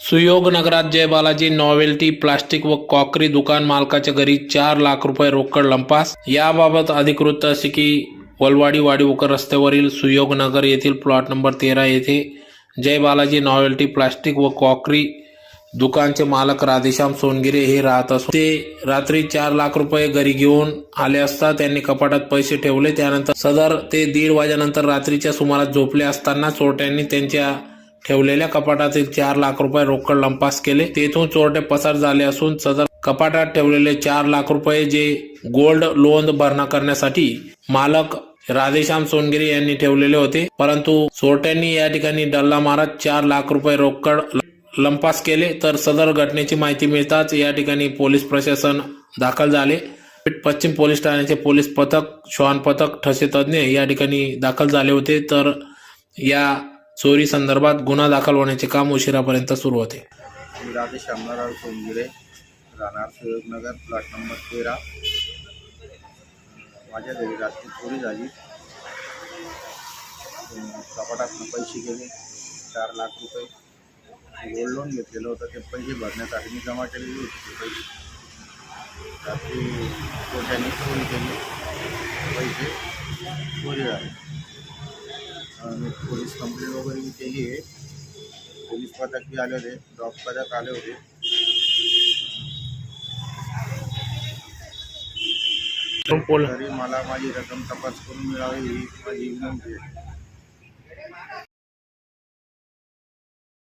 सुयोग नगरात Jai Balaji novelty plastic व crockery दुकान मालकाच्या घरी चार लाख रुपये रोकड लंपास. याबाबत अधिकृत असे की वलवाडी वाडीवकर रस्त्यावरील सुयोग नगर येथील प्लॉट नंबर तेरा येथे जय बालाजी नॉवेल्टी प्लास्टिक व कॉकरी दुकानचे मालक राधेश्याम सोनगिरे हे राहत असून ते रात्री चार लाख रुपये घरी घेऊन आले असता त्यांनी कपाटात पैसे ठेवले. त्यानंतर सदर ते दीड वाजेनंतर रात्रीच्या सुमारास झोपले असताना चोरट्यांनी त्यांच्या ठेवलेल्या कपाटातील चार लाख रुपये रोकड लंपास केले. तेथून चोरटे पसार झाले असून सदर कपाटात ठेवलेले चार लाख रुपये जे गोल्ड लोन भरणा करण्यासाठी मालक राधेश्याम सोनगिरे यांनी ठेवलेले होते. परंतु चोरट्यांनी या ठिकाणी डल्ला मारत चार लाख रुपये रोकड लंपास केले. तर सदर घटनेची माहिती मिळताच या ठिकाणी पोलीस प्रशासन दाखल झाले. पश्चिम पोलीस ठाण्याचे पोलीस पथक श्वान पथक ठसे तज्ज्ञ या ठिकाणी दाखल झाले होते. तर या चोरी संदर्भात गुन्हा दाखल होण्याचे काम उशिरापर्यंत सुरू होते. मी राजेश शामराव सोनगिरे राहणार सुयोगनगर प्लॉट नंबर तेरा. माझ्या घरी रात्री चोरी झाली. अं, कपाटातनं पैसे गेले चार लाख रुपये. गोल्ड लोन घेतलेलं होतं ते पैसे भरण्यासाठी मी जमा केलेले होते ते पैसे. रात्री कोट्याने चोरी केली पैसे चोरी झाले. पोलीस कंप्लेंट वगैरे मी केली आहे. पोलीस पथक बी आले होते ड्रॉप पथक आले होते. तरी मला माझी रक्कम तपास करून मिळावी ही माझी विनंती आहे.